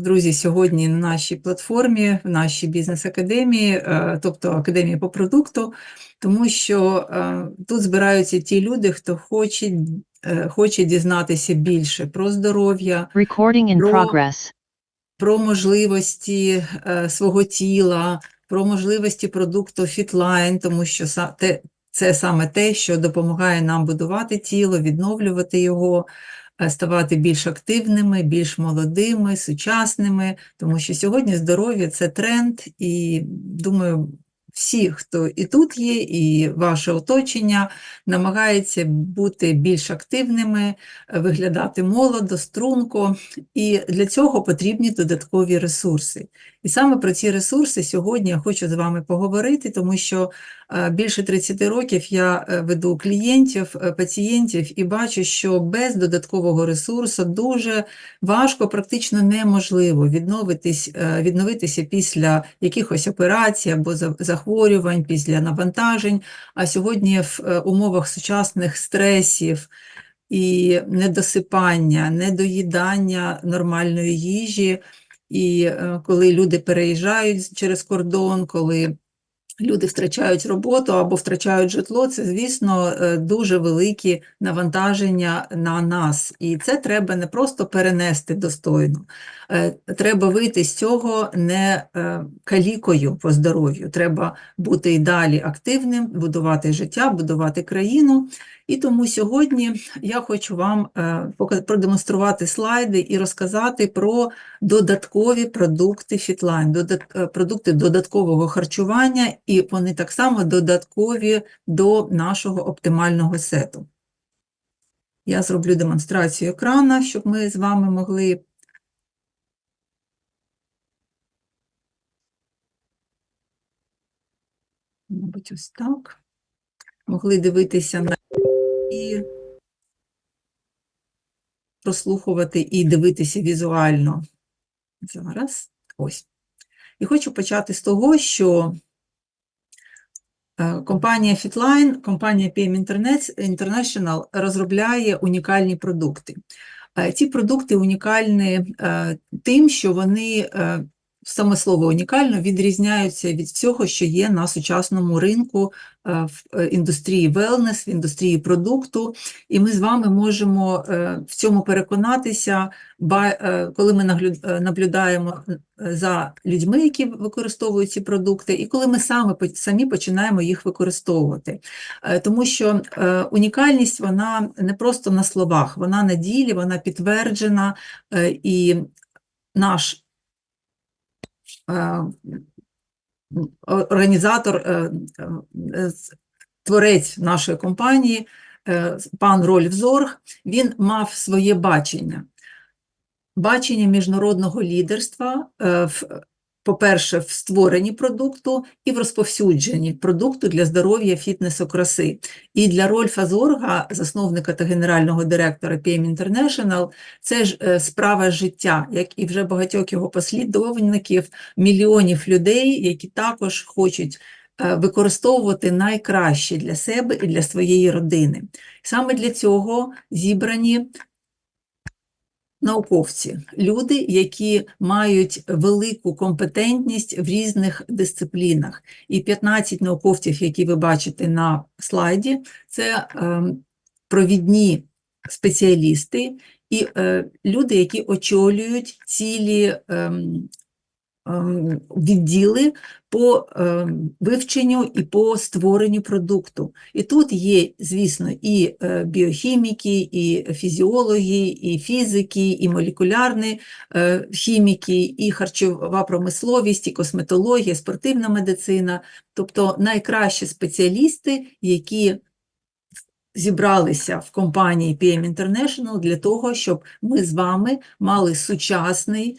друзі, сьогодні на нашій платформі, в нашій бізнес-академії, е, тобто академії по продукту, тому що е, тут збираються ті люди, хто хоче, е, хоче дізнатися більше про здоров'я, Про- про можливості свого тіла, про можливості продукту Fitline, тому що те, це саме те, що допомагає нам будувати тіло, відновлювати його, ставати більш активними, більш молодими, сучасними, тому що сьогодні здоров'я це тренд, і думаю, всі, хто і тут є, і ваше оточення, намагається бути більш активними, е, виглядати молодо, струнко, і для цього потрібні додаткові ресурси. І саме про ці ресурси сьогодні я хочу з вами поговорити, тому що е, більше 30 років я е, веду клієнтів, е, пацієнтів і бачу, що без додаткового ресурсу дуже важко, практично неможливо відновитись, відновитися після якихось операцій або захворювань, після навантажень. А сьогодні в умовах сучасних стресів і недосипання, недоїдання нормальної їжі, і е, коли люди переїжджають через кордон, коли люди втрачають роботу або втрачають житло, це, звісно, е, дуже великі навантаження на нас. І це треба не просто перенести достойно, треба вийти з цього не е, калікою по здоров'ю. Треба бути і далі активним, будувати життя, будувати країну. І тому сьогодні я хочу вам е, продемонструвати слайди і розказати про додаткові продукти е, продукти додаткового харчування, і вони так само додаткові до нашого оптимального сету. Я зроблю демонстрацію екрана, щоб ми з вами могли. Мабуть, ось так. Могли дивитися на і прослухувати і дивитися візуально. Зараз ось. І хочу почати з того, що е, компанія Fitline, компанія PM International розробляє унікальні продукти. Е, Ці продукти унікальні е, тим, що вони, саме слово унікально, відрізняються від всього, що є на сучасному ринку е, в е, індустрії wellness, в індустрії продукту. І ми з вами можемо е, в цьому переконатися, коли ми наблюдаємо за людьми, які використовують ці продукти, і коли ми саме самі починаємо їх використовувати. Тому що унікальність вона не просто на словах, вона на ділі, вона підтверджена, і наш організатор, е, е, творець нашої компанії, е, пан Рольф Зорг, він мав своє бачення. Бачення міжнародного лідерства, е, в, по-перше, в створенні продукту і в розповсюдженні продукту для здоров'я, фітнесу, краси. І для Рольфа Зорга, засновника та генерального директора PM International, це ж е, справа життя, як і вже багатьох його послідовників, мільйонів людей, які також хочуть е, використовувати найкраще для себе і для своєї родини. Саме для цього зібрані науковці, люди, які мають велику компетентність в різних дисциплінах. І 15 науковців, які ви бачите на слайді, це ем, провідні спеціалісти і е, люди, які очолюють цілі ем, відділи по ем, вивченню і по створенню продукту. І тут є, звісно, і е, біохіміки, і фізіологи, і фізики, і молекулярні е, хіміки, і харчова промисловість, і косметологія, спортивна медицина, тобто найкращі спеціалісти, які зібралися в компанії PM International для того, щоб ми з вами мали сучасний,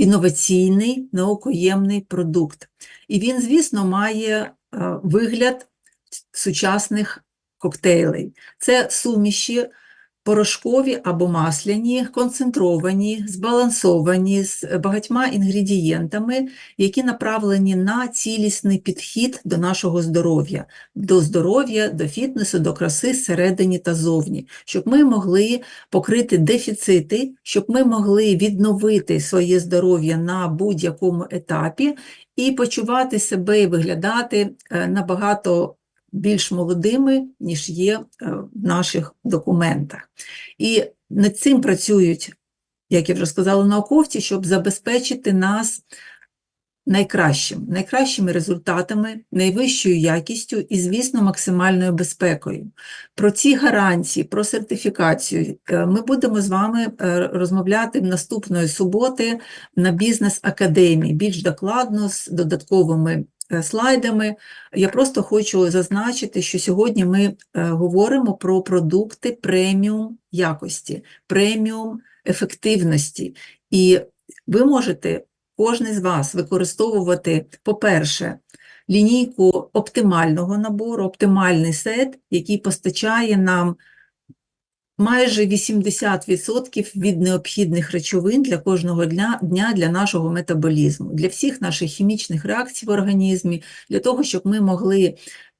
інноваційний, наукоємний продукт. І він, звісно, має е, вигляд сучасних коктейлей. Це суміші порошкові або масляні, концентровані, збалансовані з багатьма інгредієнтами, які направлені на цілісний підхід до нашого здоров'я, до здоров'я, до фітнесу, до краси зсередині та зовні, щоб ми могли покрити дефіцити, щоб ми могли відновити своє здоров'я на будь-якому етапі і почувати себе і виглядати е, набагато більш молодими, ніж є е, в наших документах. І над цим працюють, як я вже сказала, науковці, щоб забезпечити нас найкращим, найкращими результатами, найвищою якістю і, звісно, максимальною безпекою. Про ці гарантії, про сертифікацію е, ми будемо з вами е, розмовляти наступної суботи на бізнес-академії, більш докладно з додатковими слайдами. Я просто хочу зазначити, що сьогодні ми е, говоримо про продукти преміум якості, преміум ефективності. І ви можете, кожен з вас, використовувати, по-перше, лінійку оптимального набору, оптимальний сет, який постачає нам майже 80% від необхідних речовин для кожного дня, для нашого метаболізму, для всіх наших хімічних реакцій в організмі, для того, щоб ми могли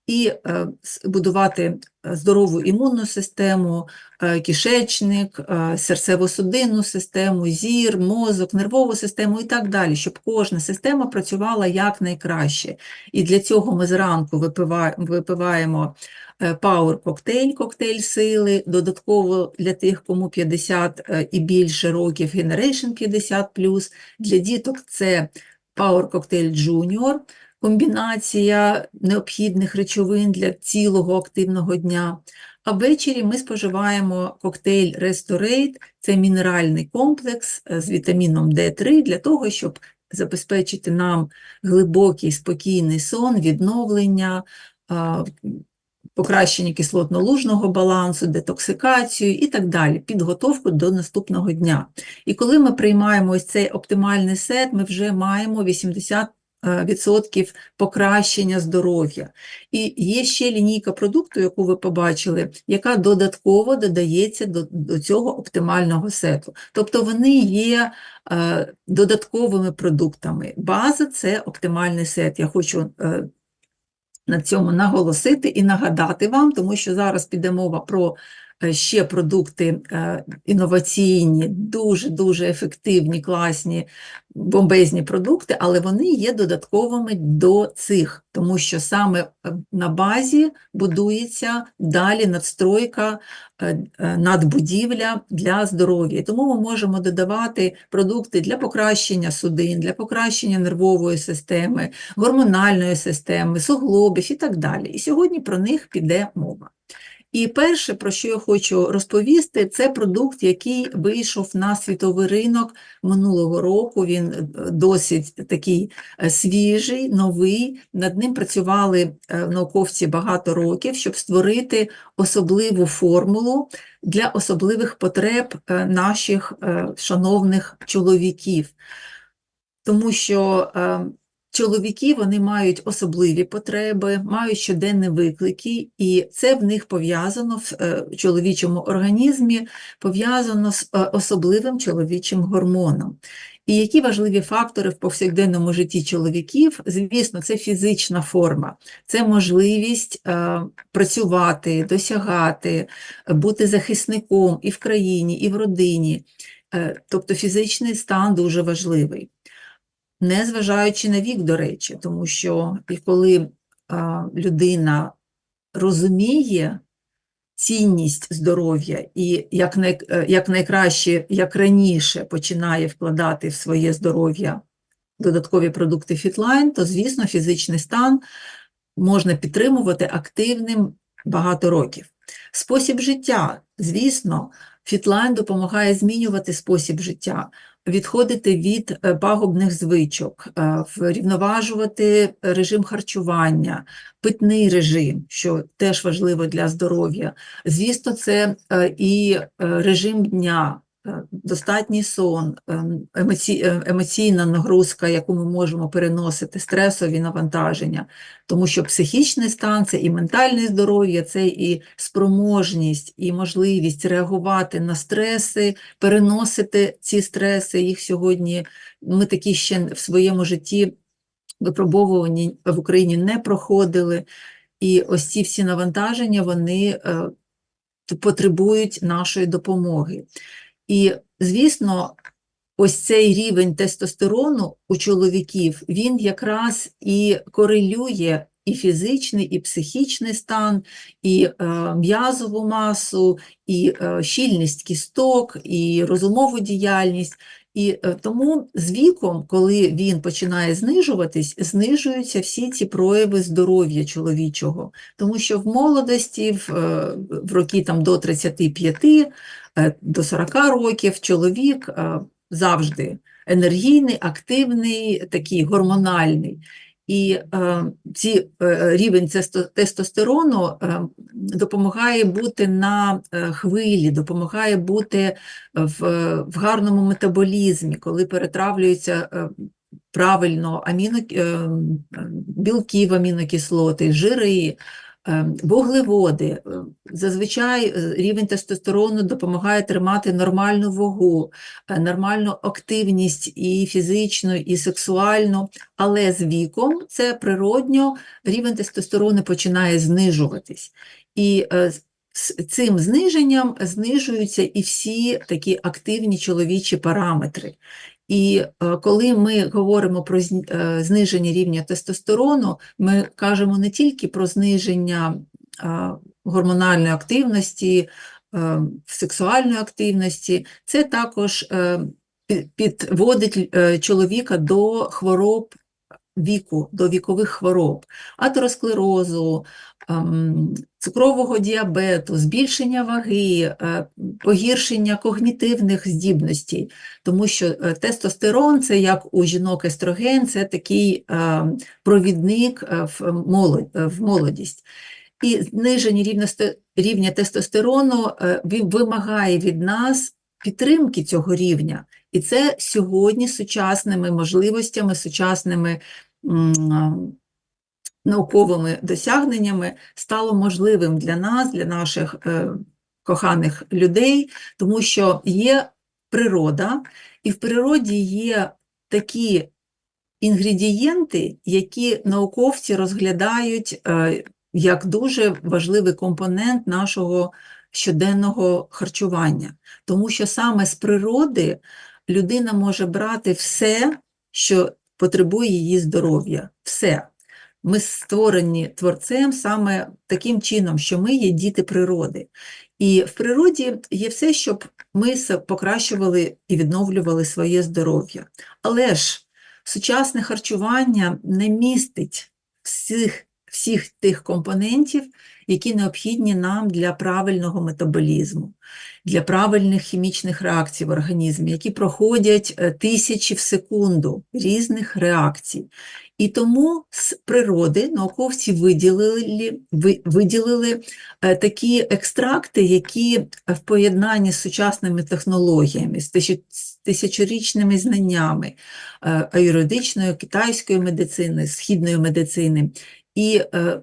і е, будувати е, здорову імунну систему, е, кишечник, серцево-судинну систему, зір, мозок, нервову систему і так далі, щоб кожна система працювала якнайкраще. І для цього ми зранку випива- випиваємо Power коктейль, коктейль сили, додатково для тих, кому 50 е, і більше років, Generation 50+, для діток це Power коктейль Junior, комбінація необхідних речовин для цілого активного дня. А ввечері ми споживаємо коктейль Restorate, це мінеральний комплекс е, з вітаміном D3 для того, щоб забезпечити нам глибокий спокійний сон, відновлення, покращення кислотно-лужного балансу, детоксикацію і так далі, підготовку до наступного дня. І коли ми приймаємо ось цей оптимальний сет, ми вже маємо 80 е, відсотків покращення здоров'я. І є ще лінійка продукту, яку ви побачили, яка додатково додається до, до цього оптимального сету. Тобто вони є е, додатковими продуктами. База – це оптимальний сет. Я хочу е, на цьому наголосити і нагадати вам, тому що зараз піде мова про ще продукти е, інноваційні, дуже-дуже ефективні, класні, бомбезні продукти, але вони є додатковими до цих, тому що саме е, на базі будується далі надстройка, е, е, надбудівля для здоров'я. Тому ми можемо додавати продукти для покращення судин, для покращення нервової системи, гормональної системи, суглобів і так далі. І сьогодні про них піде мова. І перше, про що я хочу розповісти, це продукт, який вийшов на світовий ринок минулого року. Він е, досить такий е, свіжий, новий. Над ним працювали е, науковці багато років, щоб створити особливу формулу для особливих потреб наших шановних чоловіків. Тому що чоловіки вони мають особливі потреби, мають щоденні виклики, і це в них пов'язано в е, чоловічому організмі, пов'язано з е, особливим чоловічим гормоном. І які важливі фактори в повсякденному житті чоловіків? Звісно, це фізична форма, це можливість е, працювати, досягати, бути захисником і в країні, і в родині. Тобто фізичний стан дуже важливий незважаючи на вік, до речі, тому що і коли а, людина розуміє цінність здоров'я і як, най, як найкраще, як раніше починає вкладати в своє здоров'я додаткові продукти Fitline, то, звісно, фізичний стан можна підтримувати активним багато років. Спосіб життя, звісно, Фітлайн допомагає змінювати спосіб життя, відходити від е, пагубних звичок, е, врівноважувати режим харчування, питний режим, що теж важливо для здоров'я. Звісно, це е, і режим дня, достатній сон, емоці- е, емоційна нагрузка, яку ми можемо переносити, стресові навантаження, тому що психічний стан це і ментальне здоров'я, це і спроможність, і можливість реагувати на стреси, переносити ці стреси. Їх сьогодні ми такі ще в своєму житті випробовувані в Україні не проходили. І ось ці всі навантаження, вони е, потребують нашої допомоги. І, звісно, ось цей рівень тестостерону у чоловіків, він якраз і корелює і фізичний, і психічний стан, і е, м'язову масу, і е, щільність кісток, і розумову діяльність. І е, тому з віком, коли він починає знижуватись, знижуються всі ці прояви здоров'я чоловічого. Тому що в молодості, в, е, в роки там, до 35, е, до 40 років чоловік е, завжди енергійний, активний, такий гормональний. І е, ці, е, рівень тестостерону е, допомагає бути на е, хвилі, допомагає бути в, е, в гарному метаболізмі, коли перетравлюються е, правильно аміно, е, білки в амінокислоти, жири, е, вуглеводи. Е, Зазвичай е, рівень тестостерону допомагає тримати нормальну вагу, е, нормальну активність і фізичну, і сексуальну, але з віком це природньо, рівень тестостерону починає знижуватись. І е, з цим зниженням знижуються і всі такі активні чоловічі параметри. І е, коли ми говоримо про е, зниження рівня тестостерону, ми кажемо не тільки про зниження е, гормональної активності, сексуальної активності, це також підводить чоловіка до хвороб віку, до вікових хвороб, атеросклерозу, цукрового діабету, збільшення ваги, е, погіршення когнітивних здібностей, тому що е, тестостерон це як у жінок естроген, це такий е, провідник в молодість. І зниження рівня, тестостерону вимагає від нас підтримки цього рівня. І це сьогодні сучасними можливостями, сучасними науковими досягненнями стало можливим для нас, для наших е, коханих людей, тому що є природа, і в природі є такі інгредієнти, які науковці розглядають е, як дуже важливий компонент нашого щоденного харчування. Тому що саме з природи людина може брати все, що потребує її здоров'я. Все. Ми створені творцем саме таким чином, що ми є діти природи. І в природі є все, щоб ми покращували і відновлювали своє здоров'я. Але ж сучасне харчування не містить всіх, всіх тих компонентів, які необхідні нам для правильного метаболізму, для правильних хімічних реакцій в організмі, які проходять е, тисячі в секунду різних реакцій. І тому з природи науковці виділили, виділили е, такі екстракти, які в поєднанні з сучасними технологіями, з тисячорічними знаннями е, аюрведичної, китайської медицини, східної медицини. І е,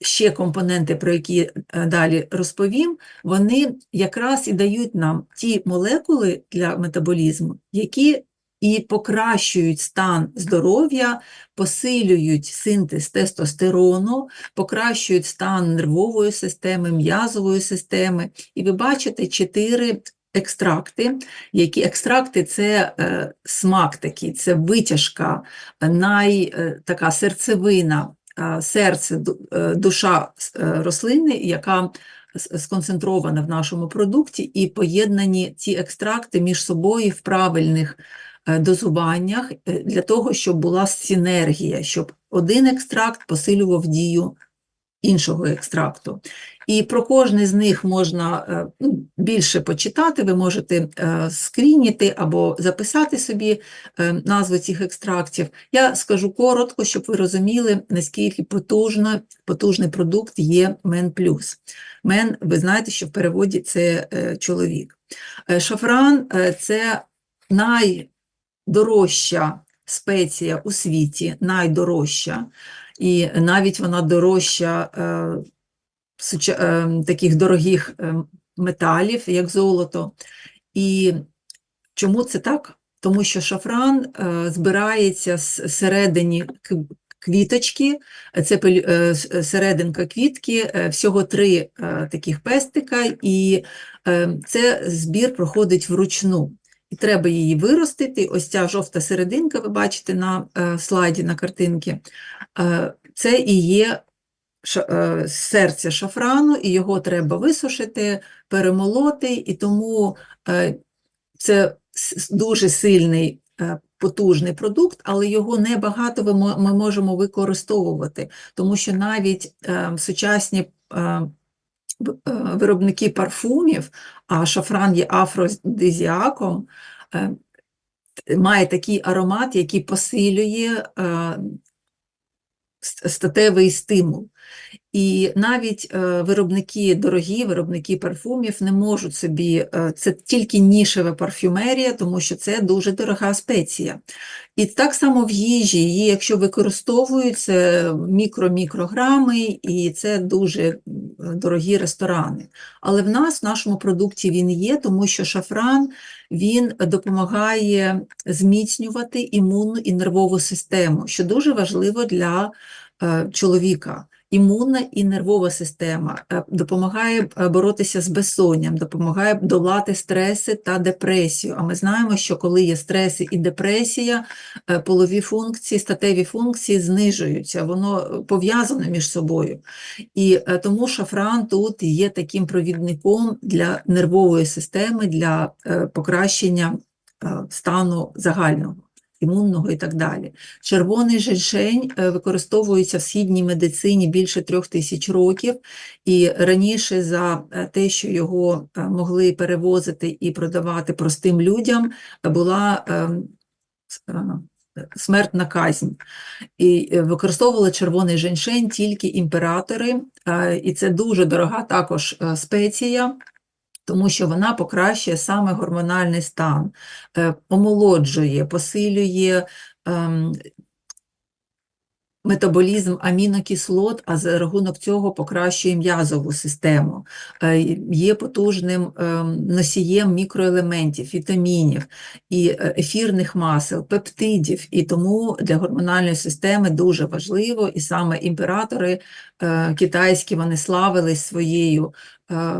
ще компоненти, про які далі розповім, вони якраз і дають нам ті молекули для метаболізму, які і покращують стан здоров'я, посилюють синтез тестостерону, покращують стан нервової системи, м'язової системи. І ви бачите чотири екстракти, які екстракти це е, смак такий, це витяжка, най, е, така серцевина, е, серце, е, душа е, рослини, яка сконцентрована в нашому продукті, і поєднані ці екстракти між собою в правильних дозуваннях е, для того, щоб була синергія, щоб один екстракт посилював дію іншого екстракту. І про кожний з них можна е, ну, більше почитати, ви можете е, скрініти або записати собі е, назву цих екстрактів. Я скажу коротко, щоб ви розуміли, наскільки потужно, потужний продукт є Мен Плюс. Мен, ви знаєте, що в переводі це е, чоловік. Е, Шафран е, це найдорожча спеція у світі, найдорожча, і навіть вона дорожча е, е, таких дорогих е, металів, як золото. І чому це так? Тому що шафран е, збирається з середині квіточки, це е, серединка квітки, е, всього три е, таких пестика, і е, це збір проходить вручну. І треба її виростити. Ось ця жовта серединка, ви бачите на е, слайді, на картинці, е, це і є е, серце шафрану, і його треба висушити, перемолоти, і тому це дуже сильний, потужний продукт, але його небагато ми можемо використовувати, тому що навіть е, сучасні е, виробники парфумів, а шафран є афродизіаком, е, має такий аромат, який посилює е, статевий стимул. І навіть е, виробники дорогі, виробники парфумів не можуть собі, е, це тільки нішева парфюмерія, тому що це дуже дорога спеція. І так само в їжі, її, якщо використовують, це мікро-мікрограми, і це дуже дорогі ресторани. Але в нас, в нашому продукті він є, тому що шафран він допомагає зміцнювати імунну і нервову систему, що дуже важливо для е, чоловіка. Імунна і нервова система е, допомагає е, боротися з безсонням, допомагає долати стреси та депресію. А ми знаємо, що коли є стреси і депресія, е, полові функції, статеві функції знижуються, воно пов'язано між собою. І тому шафран тут є таким провідником для нервової системи, для покращення стану загального. Імунного і так далі. Червоний женьшень е, використовується в східній медицині більше трьох тисяч років, і раніше за е, те, що його е, могли перевозити і продавати простим людям, була ем, смертна казнь. І використовували червоний женьшень тільки імператори, і це дуже дорога також спеція. Тому що вона покращує саме гормональний стан, е, омолоджує, посилює ем, метаболізм амінокислот, а за рахунок цього покращує м'язову систему, е, є потужним ем, носієм мікроелементів, вітамінів і е, ефірних масел, пептидів, і тому для гормональної системи дуже важливо, і саме імператори е, китайські вони славились своєю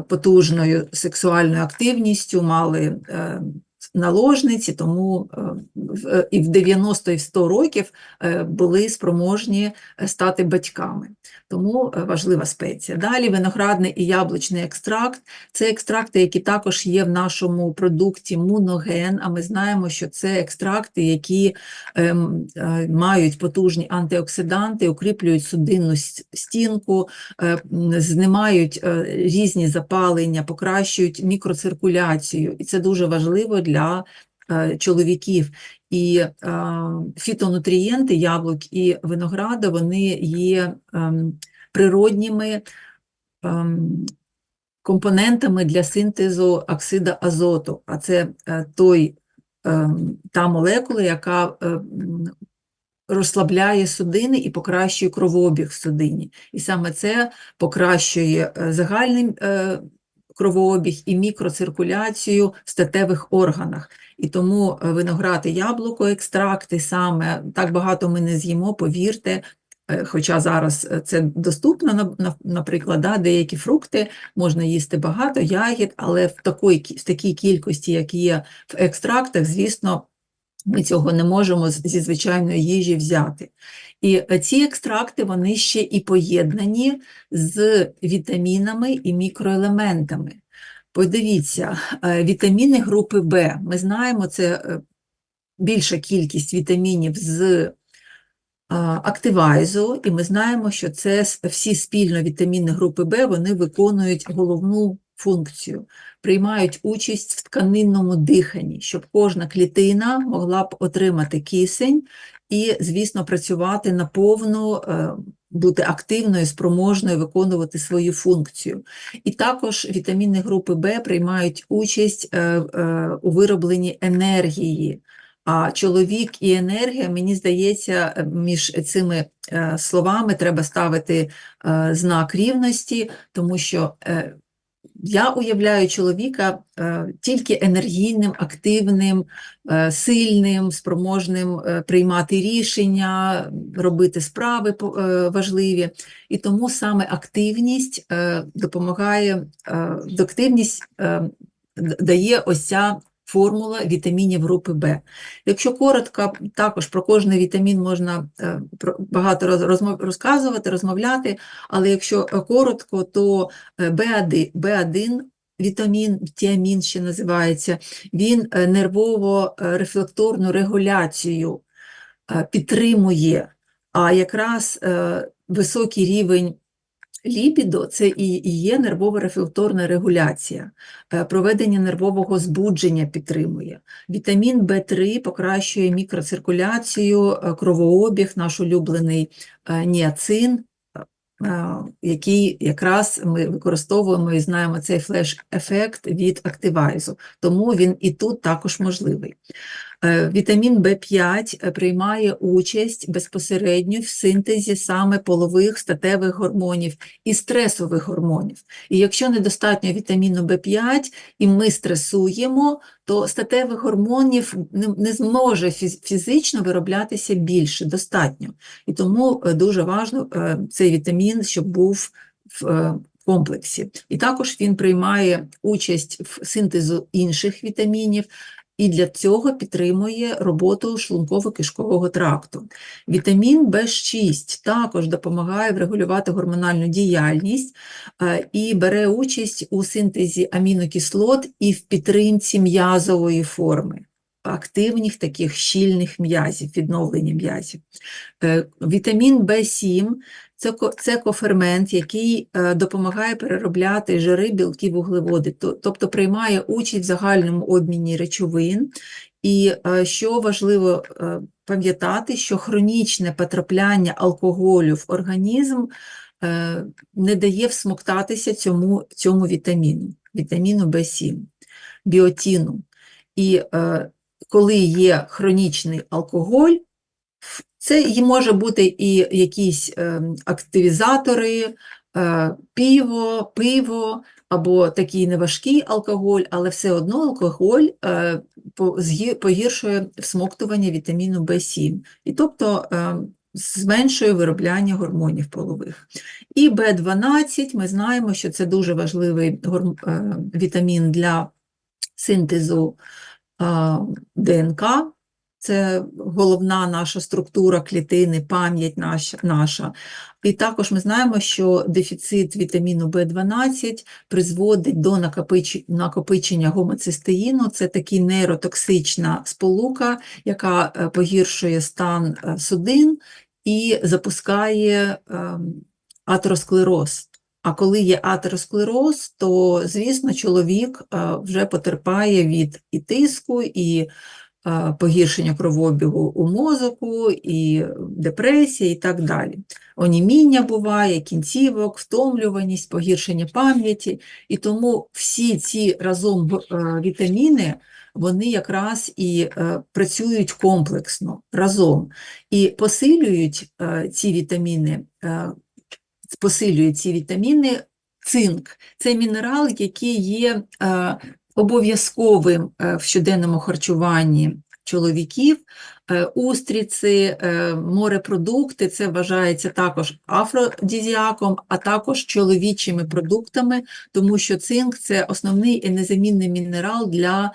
потужною сексуальною активністю, мали наложниці, тому е, е, і в 90 і в 100 років е, були спроможні стати батьками. Тому е, важлива спеція. Далі виноградний і яблучний екстракт. Це екстракти, які також є в нашому продукті Муноген, а ми знаємо, що це екстракти, які ем, е, мають потужні антиоксиданти, укріплюють судинну стінку, е, знімають різні запалення, покращують мікроциркуляцію. І це дуже важливо для чоловіків. І е, фітонутрієнти яблук і винограда, вони є ем, природніми ем, компонентами для синтезу оксида азоту, а це е, той, ем, та молекула, яка е, розслабляє судини і покращує кровообіг в судині. І саме це покращує загальний кровообіг і мікроциркуляцію в статевих органах. І тому е, виноград і яблуко, екстракти саме так багато ми не з'їмо, повірте. е, Хоча зараз е, це доступно, на- на- наприклад, да, деякі фрукти можна їсти багато, ягід, але в такій, в такій кількості, як є в екстрактах, звісно, ми цього не можемо зі звичайної їжі взяти. І е, ці екстракти, вони ще і поєднані з вітамінами і мікроелементами. Подивіться, е, вітаміни групи В. Ми знаємо, це е, більша кількість вітамінів з активайзу, і ми знаємо, що це всі спільно вітаміни групи В, вони виконують головну функцію, приймають участь в тканинному диханні, щоб кожна клітина могла б отримати кисень і, звісно, працювати наповну, е, бути активною, спроможною виконувати свою функцію. І також вітаміни групи В приймають участь е, е, у виробленні енергії. А чоловік і енергія, мені здається, між цими словами треба ставити знак рівності, тому що я уявляю чоловіка е, тільки енергійним, активним, е, сильним, спроможним е, приймати рішення, робити справи важливі. І тому саме активність допомагає, активність дає ось ця формула вітамінів групи В. Якщо коротко, також про кожний вітамін можна е, багато роз- розмов- розказувати, розмовляти, але якщо е, коротко, то е, B1, B1 вітамін, тіамін ще називається, він е, нервово-рефлекторну регуляцію е, підтримує, а якраз е, високий рівень лібідо – це і є нервово-рефлекторна регуляція, Е, проведення нервового збудження підтримує. Вітамін В3 покращує мікроциркуляцію, е, кровообіг, наш улюблений е, ніацин, який якраз ми використовуємо і знаємо цей флеш-ефект від активайзу, тому він і тут також можливий. Е, Вітамін В5 приймає участь безпосередньо в синтезі саме полових статевих гормонів і стресових гормонів. І якщо недостатньо вітаміну В5 і ми стресуємо, то статевих гормонів не, зможе фіз- фізично вироблятися більше, достатньо. І тому е, дуже важливо е, цей вітамін, щоб був в е, комплексі. І також він приймає участь в синтезу інших вітамінів, і для цього підтримує роботу шлунково-кишкового тракту. Вітамін В6 також допомагає врегулювати гормональну діяльність е, і бере участь у синтезі амінокислот і в підтримці м'язової форми, активних таких щільних м'язів, відновлення м'язів. Е, Вітамін В7 це, це кофермент, який е, допомагає переробляти жири, білки, вуглеводи, то- тобто приймає участь в загальному обміні речовин. І е, що важливо е, пам'ятати, що хронічне потрапляння алкоголю в організм не дає всмоктатися цьому, цьому вітаміну, вітаміну В7, біотіну. І коли є хронічний алкоголь, це і може бути і якісь е, активізатори, е, пиво, пиво або такий неважкий алкоголь, але все одно алкоголь е, погіршує всмоктування вітаміну В7, і тобто е, зменшує виробляння гормонів полових. І В12, ми знаємо, що це дуже важливий вітамін для синтезу ДНК, це головна наша структура клітини, пам'ять наша. І також ми знаємо, що дефіцит вітаміну В12 призводить до накопич- накопичення гомоцистеїну. Це така нейротоксична сполука, яка е, погіршує стан е, судин і запускає ем, атеросклероз. А коли є атеросклероз, то, звісно, чоловік е, вже потерпає від і тиску, і погіршення кровообігу у мозоку, і депресія, і так далі. Оніміння буває, кінцівок, втомлюваність, погіршення пам'яті. І тому всі ці разом е, вітаміни, вони якраз і е, працюють комплексно, разом, і посилюють е, ці вітаміни, е, посилює ці вітаміни цинк. Це мінерал, який є е, обов'язковим е, в щоденному харчуванні чоловіків. Е, Устриці, е, морепродукти, це вважається також афродізіаком, а також чоловічими продуктами, тому що цинк – це основний і незамінний мінерал для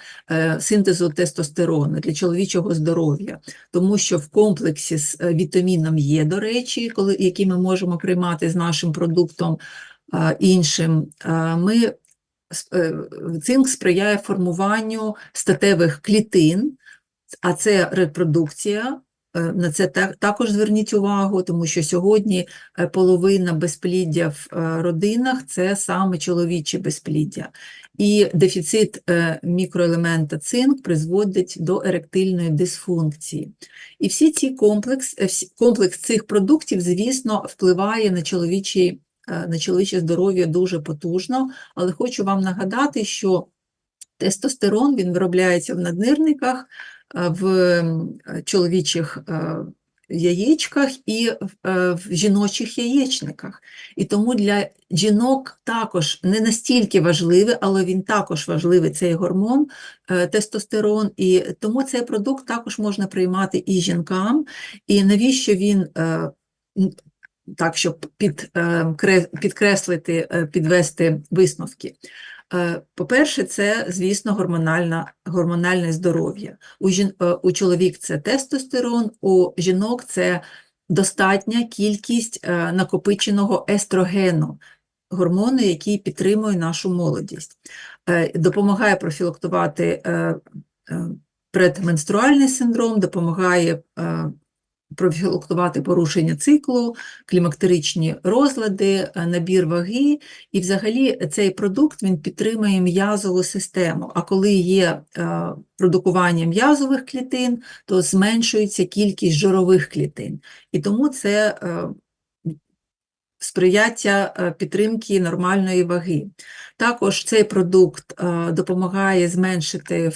синтезу тестостерону, для чоловічого здоров'я тому що в комплексі з вітаміном Є, до речі, коли, який ми можемо приймати з нашим продуктом іншим, ми, цинк сприяє формуванню статевих клітин, а це репродукція е, на це також зверніть увагу, тому що сьогодні е, половина безпліддя в е, родинах це саме чоловіче безпліддя. І дефіцит е, мікроелемента цинк призводить до еректильної дисфункції. І всі ці комплекс, е, комплекс цих продуктів, звісно, впливає на чоловічий, е, на чоловіче здоров'я дуже потужно, але хочу вам нагадати, що тестостерон він виробляється в наднирниках, е, в е, чоловічих е, яєчках і в, е, жіночих яєчниках. І тому для жінок також не настільки важливий, але він також важливий цей гормон е, тестостерон, і тому цей продукт також можна приймати і жінкам. І навіщо він е, так, щоб під, е, підкреслити, е, підвести висновки? Е, По-перше, це, звісно, гормональна, гормональне здоров'я. У, жін, у чоловік це тестостерон, у жінок це достатня кількість накопиченого естрогену, гормону, який підтримує нашу молодість. Допомагає профілактувати предменструальний синдром, допомагає профілактувати порушення циклу, клімактеричні розлади, е, набір ваги. І взагалі цей продукт він підтримує м'язову систему. А коли є е, продукування м'язових клітин, то зменшується кількість жирових клітин. І тому це е, сприяття е, підтримки нормальної ваги. Також цей продукт е, допомагає зменшити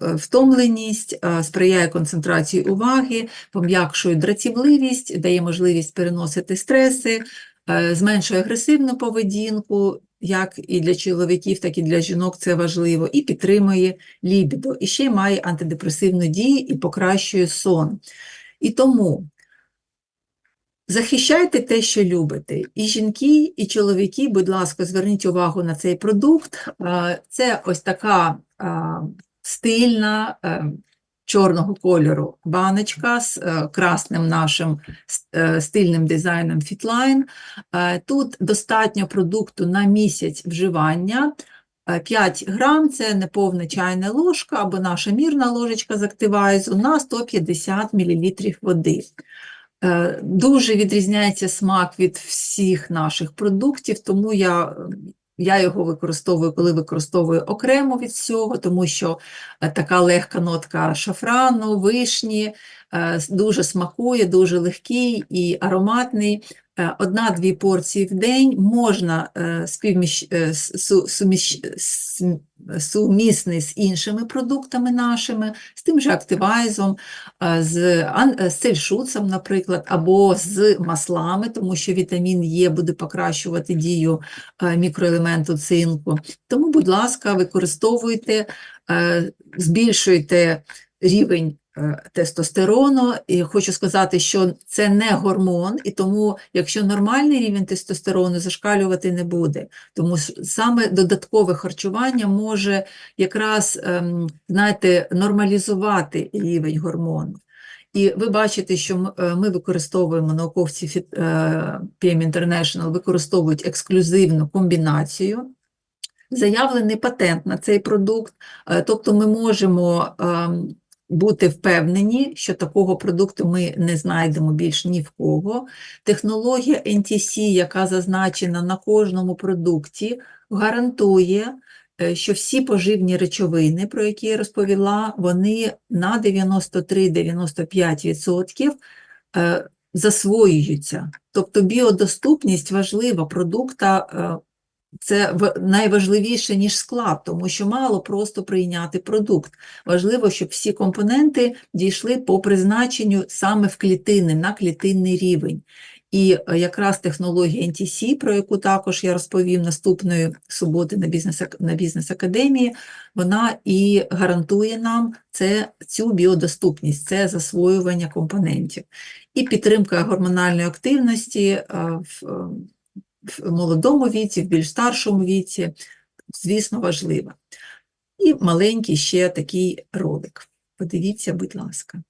втомленість, е, сприяє концентрації уваги, пом'якшує дратівливість, дає можливість переносити стреси, зменшує агресивну поведінку, як і для чоловіків, так і для жінок це важливо, і підтримує лібідо. І ще має антидепресивну дію і покращує сон. І тому Захищайте те, що любите. І жінки, і чоловіки, будь ласка, зверніть увагу на цей продукт. Це ось така стильна е, чорного кольору баночка з е, красним нашим е, стильним дизайном Fitline. Тут достатньо продукту на місяць вживання. Е, 5 грам – це неповна чайна ложка або наша мірна ложечка з активайзу на 150 мл води. Е, Дуже відрізняється смак від всіх наших продуктів, тому я, я його використовую, коли використовую окремо від всього, тому що е, така легка нотка шафрану, вишні, е, дуже смакує, дуже легкий і ароматний. Е, Одна-дві порції в день можна е, співміщ, е, суміщ, сумісний з іншими продуктами нашими, з тим же активайзом, з, з сельшуцем, наприклад, або з маслами, тому що вітамін Е буде покращувати дію мікроелементу цинку. Тому, будь ласка, використовуйте, збільшуйте рівень тестостерону. І хочу сказати, що це не гормон, і тому, якщо нормальний рівень тестостерону, зашкалювати не буде. Тому саме додаткове харчування може якраз, ем, знаєте, нормалізувати рівень гормону. І ви бачите, що е, ми використовуємо, науковці е, PM International використовують ексклюзивну комбінацію. Заявлений патент на цей продукт, е, тобто ми можемо ем, бути впевнені, що такого продукту ми не знайдемо більш ні в кого. Технологія NTC, яка зазначена на кожному продукті, гарантує, е, що всі поживні речовини, про які я розповіла, вони на 93-95% е, засвоюються. Тобто біодоступність важлива продукта е, це найважливіше, ніж склад, тому що мало просто прийняти продукт. Важливо, щоб всі компоненти дійшли по призначенню саме в клітини, на клітинний рівень. І е, якраз технологія NTC, про яку також я розповім наступної суботи на бізнес, на бізнес-академії, вона і гарантує нам це, цю біодоступність, це засвоювання компонентів. І підтримка гормональної активності е, в, е, в молодому віці, в більш старшому віці, звісно, важлива. І маленький ще такий ролик. Подивіться, будь ласка.